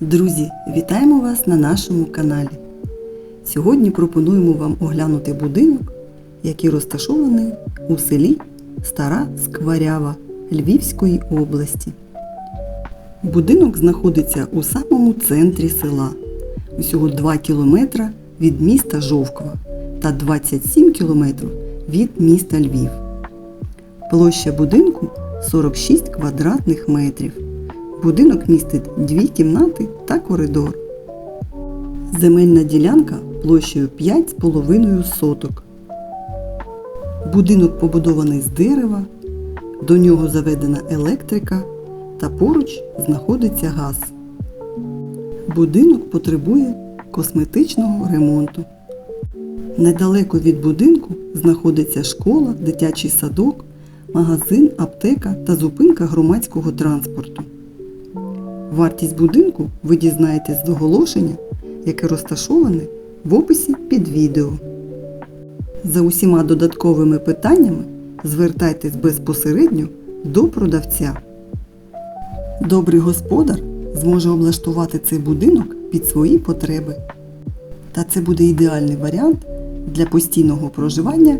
Друзі, вітаємо вас на нашому каналі. Сьогодні пропонуємо вам оглянути будинок, який розташований у селі Стара Скварява Львівської області. Будинок знаходиться у самому центрі села, усього 2 кілометра від міста Жовква та 27 кілометрів від міста Львів. Площа будинку 46 квадратних метрів. Будинок містить дві кімнати та коридор. Земельна ділянка площею 5,5 соток. Будинок побудований з дерева, до нього заведена електрика та поруч знаходиться газ. Будинок потребує косметичного ремонту. Недалеко від будинку знаходиться школа, дитячий садок, магазин, аптека та зупинка громадського транспорту. Вартість будинку ви дізнаєтесь з оголошення, яке розташоване в описі під відео. За усіма додатковими питаннями звертайтесь безпосередньо до продавця. Добрий господар зможе облаштувати цей будинок під свої потреби. Та це буде ідеальний варіант для постійного проживання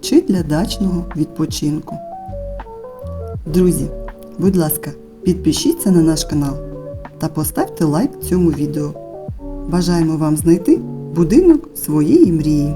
чи для дачного відпочинку. Друзі, будь ласка, підпишіться на наш канал та поставте лайк цьому відео. Бажаємо вам знайти будинок своєї мрії.